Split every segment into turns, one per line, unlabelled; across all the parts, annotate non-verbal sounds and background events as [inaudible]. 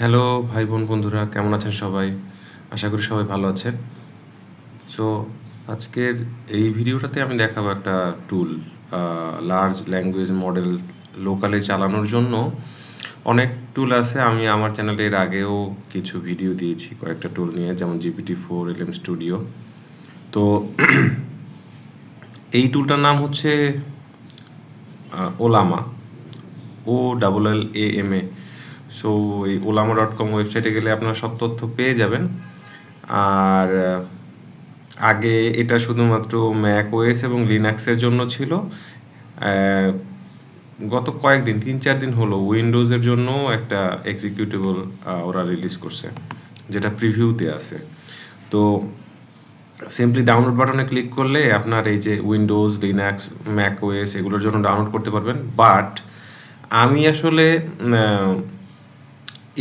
Hello ভাই বোন বন্ধুরা, কেমন আছেন সবাই? আশা করি সবাই ভালো আছেন। সো আজকের এই ভিডিওটাতে আমি দেখাবো একটা টুল লার্জ ল্যাঙ্গুয়েজ মডেল লোকালে চালানোর জন্য। অনেক টুল আছে, আমি আমার চ্যানেলে এর আগেও কিছু ভিডিও দিয়েছি, কয়েকটা টুল নিয়ে, যেমন GPT four L M studio তো, এই টুলটার নাম হচ্ছে Ollama O double L A M A so এই ওলামা ডট কম ওয়েবসাইটে গেলে আপনারা সব তথ্য পেয়ে যাবেন। আর আগে এটা শুধুমাত্র ম্যাক ওএস এবং লিনাক্সের জন্য ছিল। গত কয়েকদিন, তিন চার দিন হলো উইন্ডোজের জন্য একটা এক্সিকিউটেবল ওরা রিলিজ করছে, যেটা প্রিভিউতে আছে। তো সিম্পলি ডাউনলোড বাটনে ক্লিক করলে আপনার এই যে উইন্ডোজ লিনাক্স ম্যাক ওএস এগুলোর জন্য ডাউনলোড করতে পারবেন। বাট আমি আসলে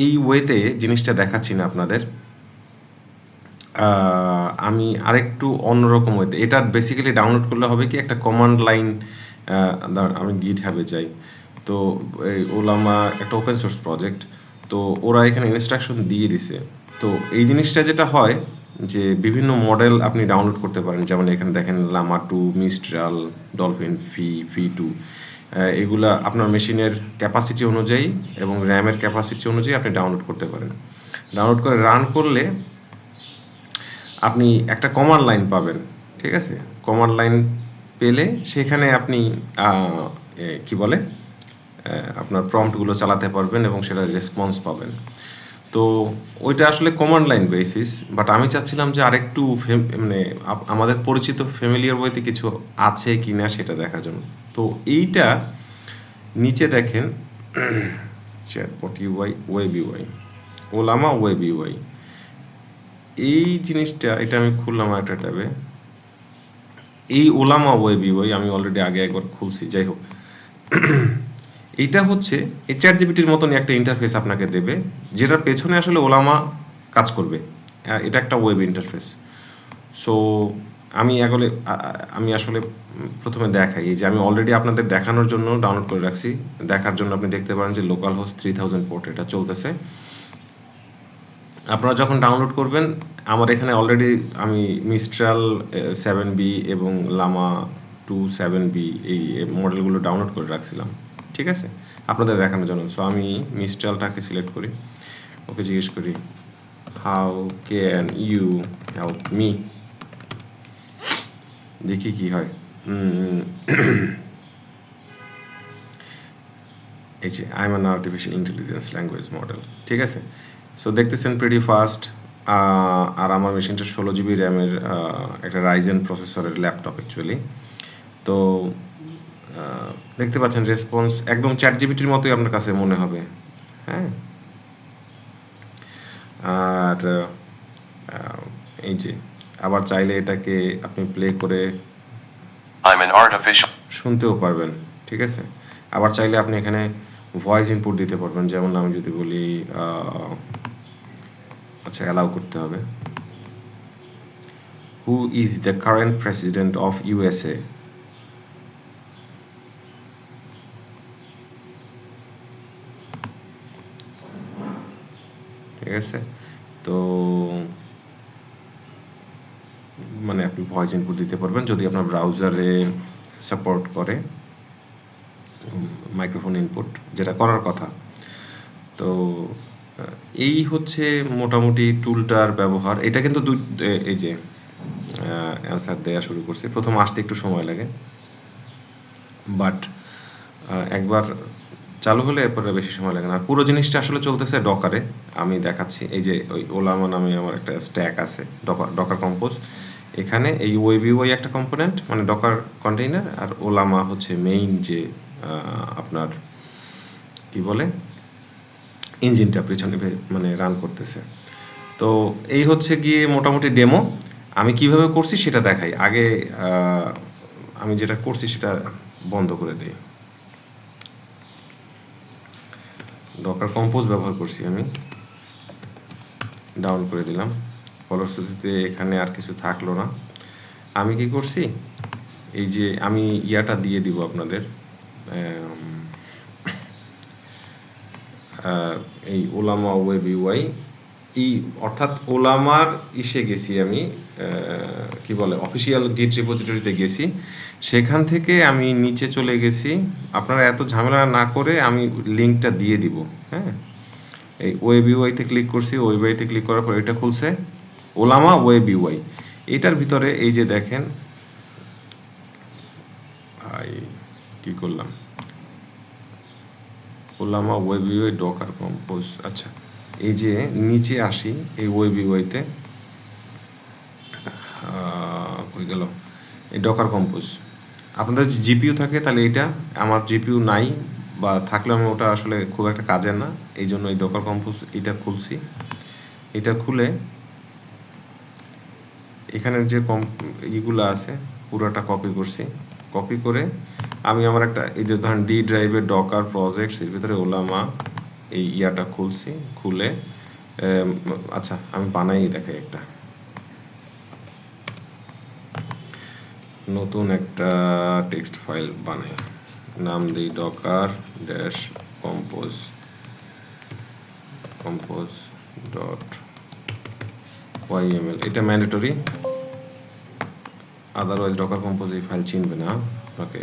এই ওয়েতে জিনিসটা দেখাচ্ছি না আপনাদের। আমি আরেকটু অন্যরকম ওয়েতে। এটা বেসিক্যালি ডাউনলোড করলে হবে কি একটা কমান্ড লাইন আমি গিট হ্যাবে যাই। তো এই ওলামা একটা ওপেন সোর্স প্রজেক্ট তো ওরা এখানে ইনস্ট্রাকশন দিয়ে দিছে। তো এই জিনিসটা যেটা হয় যে বিভিন্ন মডেল আপনি ডাউনলোড করতে পারেন। যেমন এখানে দেখেন Llama two Mistral Dolphin Phi Phi two এগুলা আপনার মেশিনের ক্যাপাসিটি অনুযায়ী এবং র্যামের ক্যাপাসিটি অনুযায়ী আপনি ডাউনলোড করতে পারেন। ডাউনলোড করে রান করলে আপনি একটা কমান্ড লাইন পাবেন, ঠিক আছে? কমান্ড লাইন পেলে সেখানে আপনি কি বলে? আপনার প্রম্পটগুলো চালাতে পারবেন এবং সেটা রেসপন্স পাবেন। তো ওইটা আসলে কমান্ড লাইন বেসিস বাট আমি চাচ্ছিলাম যে আরেকটু মানে আমাদের পরিচিত ফ্যামিলিয়ার বইতে কিছু আছে কি না সেটা দেখার জন্য। তো এইটা নিচে দেখেন chatbot UI web UI Ollama web UI এই জিনিসটা, এটা আমি খুললাম একটা ট্যাবে। এই ওলামা ওয়েব ইউআই আমি অলরেডি আগে একবার খুলছি, যাই হোক। এইটা হচ্ছে, এই চ্যাট জিবিটির মতনই একটা ইন্টারফেস আপনাকে দেবে, যেটার পেছনে আসলে ওলামা কাজ করবে। এটা একটা ওয়েব ইন্টারফেস সো আমি আগলে আ- আ- আমি আসলে প্রথমে দেখাই যে আমি অলরেডি আপনাদের দেখানোর জন্য ডাউনলোড করে রাখছি। দেখার জন্য আপনি দেখতে পারেন যে local host three thousand port এটা চলতেছে। আপনারা যখন ডাউনলোড করবেন, আমার এখানে অলরেডি আমি মিস্ট্রাল সেভেন বি এবং লামা টু সেভেন বি এই মডেলগুলো ডাউনলোড করে রাখছিলাম। ঠিক আছে? আপনাদের দেখানোর জন্য। সো আমি মিস্ট্রালটাকে সিলেক্ট করি। ওকে জিজ্ঞেস করি how can you help me দেখি কি হয়। এই যে I am artificial intelligence language model ঠিক আছে? সো দেখতেছেন প্রেটি ফাস্ট আর আমার মেশিনটা ষোলো জিবি র্যামের একটা রাইজেন প্রসেসরের ল্যাপটপ অ্যাকচুয়ালি তো দেখতে পাচ্ছেন রেসপন্স একদম চ্যাট জিবিটির মতোই আপনার কাছে মনে হবে হ্যাঁ? আর এই যে আবার চাইলে এটাকে আপনি প্লে করে. শুনতেও পারবেন ঠিক আছে? আবার চাইলে আপনি এখানে ভয়েস ইনপুট দিতে পারবেন যেমন আমি যদি বলি আচ্ছা অ্যালাউ করতে হবে। Who is the current president of USA ঠিক আছে? তো মানে আপনি ভয়েস ইনপুট দিতে পারবেন যদি আপনার ব্রাউজারে সাপোর্ট করে মাইক্রোফোন ইনপুট যেটা করার কথা। তো এই হচ্ছে মোটামুটি টুলটার ব্যবহার। এটা কিন্তু এ- এই যে অ্যান্সার দেওয়া শুরু করছে। প্রথম আসতে একটু সময় লাগে। বাট একবার চালু হলে এরপরে বেশি সময় লাগে না। পুরো জিনিসটা আসলে চলতেছে ডকারে আমি দেখাচ্ছি। এই যে, ওই ওলামা নামে আমার একটা স্ট্যাক আছে ডকার ডকার কম্পোজ এখানে এই ওয়েবি ওয়াই একটা কম্পোনেন্ট মানে ডকার কন্টেইনার আর ওলামা হচ্ছে মেইন যে আপনার, কি বলে ইঞ্জিনটা পিছনে মানে রান করতেছে। তো এই হচ্ছে গিয়ে মোটামুটি ডেমো আমি কীভাবে করছি সেটা দেখাই। আগে আমি যেটা করছি সেটা বন্ধ করে দিই। ডকার কম্পোজ ব্যবহার করছি আমি। ডাউন করে দিলাম। ফলশ্রুতিতে এখানে আর কিছু থাকল না। আমি কি করছি? এই যে আমি ইয়াটা দিয়ে দিব আপনাদের। এই ওলামা ওয়েব ইউআই। ই অর্থাৎ ওলামার ইসে গেছি আমি কি বলে, অফিসিয়াল গিট রিপোজিটরিতে গেছি। সেখান থেকে আমি নিচে চলে গেছি। আপনারা এত ঝামেলা না করে আমি লিঙ্কটা দিয়ে দিব হ্যাঁ? এই ওয়েব ক্লিক করছি, ওয়েব ক্লিক করার পর এটা খুলছে। ওলামা ওয়েব ইউআই এটার ভিতরে এই যে দেখেন কি করলাম? ওলামা ওয়েব ইউআই ডকার কম্পোজ আচ্ছা। এই যে নিচে আসি, এই ওয়েব ইউআইতে কই গেল? এই ডকার কম্পোজ আপনাদের জিপিউ থাকে, তাহলে এটা আমার জিপিউ নাই, বা থাকলে আমি ওটা আসলে খুব একটা কাজের না, এই জন্য এই ডকার কম্পোজ এটা খুলছি। এটা খুলে এখানের যে কম ইগুলো আছে, পুরোটা কপি করছি। কপি করে আমি আমার একটা, এই যে ধরেন ডি ড্রাইভের ডকার প্রজেক্টস এর ভিতরে ওলামা, এই ইয়াটা খুলছি, খুলে আচ্ছা আমি বানাই দেখাই একটা। নতুন একটা টেক্সট ফাইল বানাই। নাম দিই Docker dash compose compose dot YML এটা ম্যান্ডেটরি আদারওয়াইজ ডকার কম্পোজ এই ফাইল চিনবে না। আপনাকে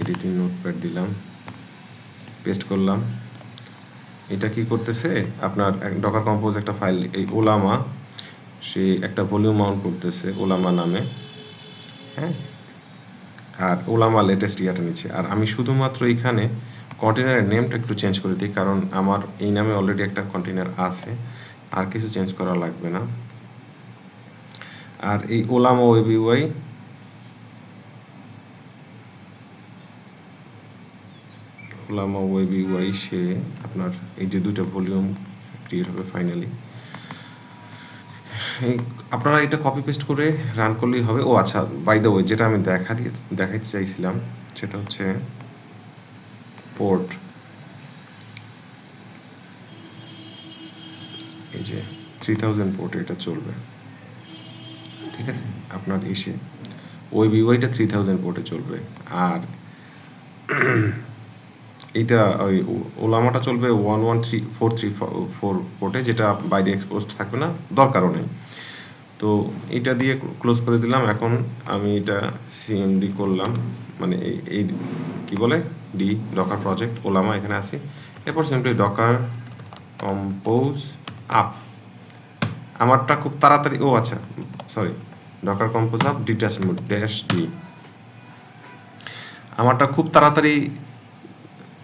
এডিটিং নোটপ্যাড দিলাম। পেস্ট করলাম। এটা কি করতেছে? আপনার ডকার কম্পোজ একটা ফাইল এই ওলামা সে একটা ভলিউম মাউন্ট করতেছে ওলামা নামে। হ্যাঁ? আর ওলামা লেটেস্ট ইয়াটা নিচ্ছে। আর আমি শুধুমাত্র এখানে কন্টেনারের নেমটা একটু চেঞ্জ করে দিই, কারণ আমার এই নামে অলরেডি একটা কন্টেনার আছে, আর কিছু চেঞ্জ করা লাগবে না। আর এই Ollama web UI Ollama web UI সে আপনার এই যে দুটো ভলিউম ক্রিয়েট হবে ফাইনালি আপনারা এটা কপি পেস্ট করে রান করলেই হবে। ও আচ্ছা বাই দ্য ওয়ে যেটা আমি দেখা দিয়ে দেখাতে চাইছিলাম, সেটা হচ্ছে পোর্ট এই যে থ্রি থাউজেন্ড পোর্টে এটা চলবে। ঠিক আছে? আপনার এসে ওই বিওয়াইটা থ্রি থাউজেন্ড পোর্টে চলবে। আর [clears throat] এইটা ওই ওলামাটা চলবে one one three four three four পোর্টে যেটা বাইরে এক্সপোজ থাকবে না, দরকারও নেই। তো এটা দিয়ে ক্লোজ করে দিলাম। এখন আমি এটা সিএমডি করলাম। মানে এই কী বলে? ডি ডকার প্রজেক্ট ওলামা এখানে আসি এরপর সিম্পলি ডকার কম্পোজ আপ আমারটা খুব তাড়াতাড়ি, ও আচ্ছা sorry Docker compose up detach mode dash D আমারটা খুব তাড়াতাড়ি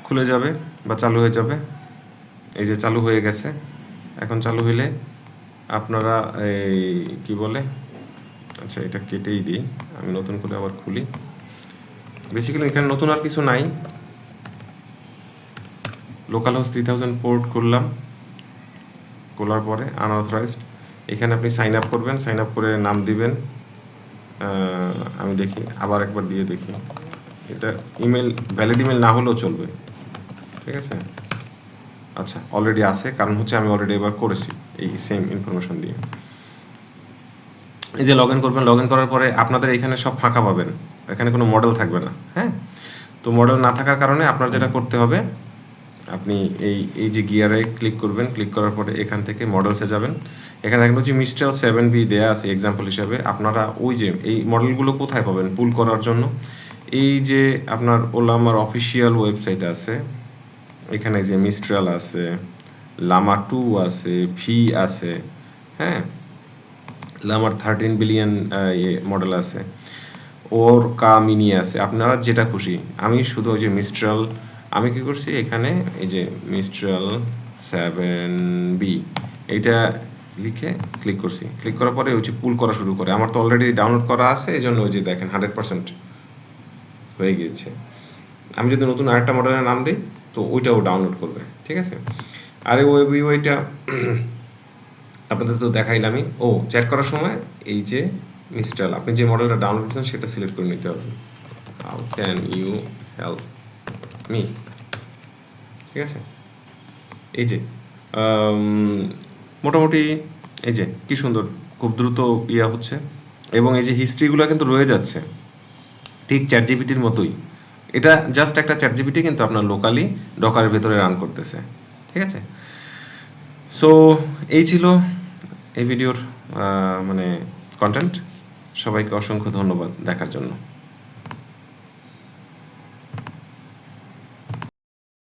খুলে যাবে বা চালু হয়ে যাবে। এই যে চালু হয়ে গেছে। এখন চালু হইলে আপনারা এই কি বলে? আচ্ছা এটা কেটেই দিই। আমি নতুন করে আবার খুলি। বেসিক্যালি এখানে নতুন আর কিছু নাই। Local house three thousand port করলাম খোলার পরে আনঅথরাইজড এখানে আপনি সাইন আপ করবেন সাইন আপ করে নাম দিবেন। আমি দেখি, আবার একবার দিয়ে দেখি। এটা ইমেল ভ্যালিড ইমেল না হলেও চলবে। ঠিক আছে? আচ্ছা অলরেডি আছে, কারণ হচ্ছে আমি অলরেডি এবার করেছি। এই সেম ইনফরমেশন দিয়ে। এই যে লগ ইন করবেন লগ ইন করার পরে আপনাদের এখানে সব ফাঁকা পাবেন। এখানে কোনো মডেল থাকবে না হ্যাঁ? তো মডেল না থাকার কারণে আপনার যেটা করতে হবে, আপনি এই এই যে গিয়ারে ক্লিক করবেন ক্লিক করার পরে এখান থেকে মডেলসে যাবেন। এখানে দেখেন হচ্ছে মিস্টাল সেভেন বি দেয়া আছে এক্সাম্পল হিসাবে। আপনারা ওই যে, এই মডেলগুলো কোথায় পাবেন পুল করার জন্য? এই যে আপনার ওলামার অফিসিয়াল ওয়েবসাইট আছে, এখানে যে মিস্ট্রাল আছে লামা টু আছে, ভি আছে হ্যাঁ? লামার থার্টিন বিলিয়ন ইয়ে মডেল আছে। ওর কা মিনি আছে। আপনারা যেটা খুশি। আমি শুধু ওই যে মিস্ট্রাল আমি কি করছি এখানে? এই যে মিস্ট্রাল সেভেন বি এইটা লিখে ক্লিক করছি। ক্লিক করার পরে হচ্ছে পুল করা শুরু করে। আমার তো অলরেডি ডাউনলোড করা আছে এই জন্য ওই যে দেখেন হান্ড্রেড পার্সেন্ট হয়ে গিয়েছে। আমি যদি নতুন আরেকটা মডেলের নাম দিই, তো ওইটাও ডাউনলোড করবে। ঠিক আছে? আর ওয়েব ইউআইটা আপনাদের তো দেখাইলামই। ও চ্যাট করার সময় এই যে মিস্টাল আপনি যে মডেলটা ডাউনলোড করছেন, সেটা সিলেক্ট করে নিতে হবে। How can you help me ঠিক আছে? এই যে মোটামুটি এই যে, কি সুন্দর, খুব দ্রুত ইয়া হচ্ছে। এবং এই যে হিস্ট্রিগুলো কিন্তু রয়ে যাচ্ছে, ঠিক চ্যাট জিপিটির মতোই। এটা জাস্ট একটা চ্যাট জিপিটি কিন্তু আপনার লোকালি ডকারের ভেতরে রান করতেছে। ঠিক আছে? সো এই ছিল এই ভিডিওর মানে কন্টেন্ট সবাইকে অসংখ্য ধন্যবাদ দেখার জন্য।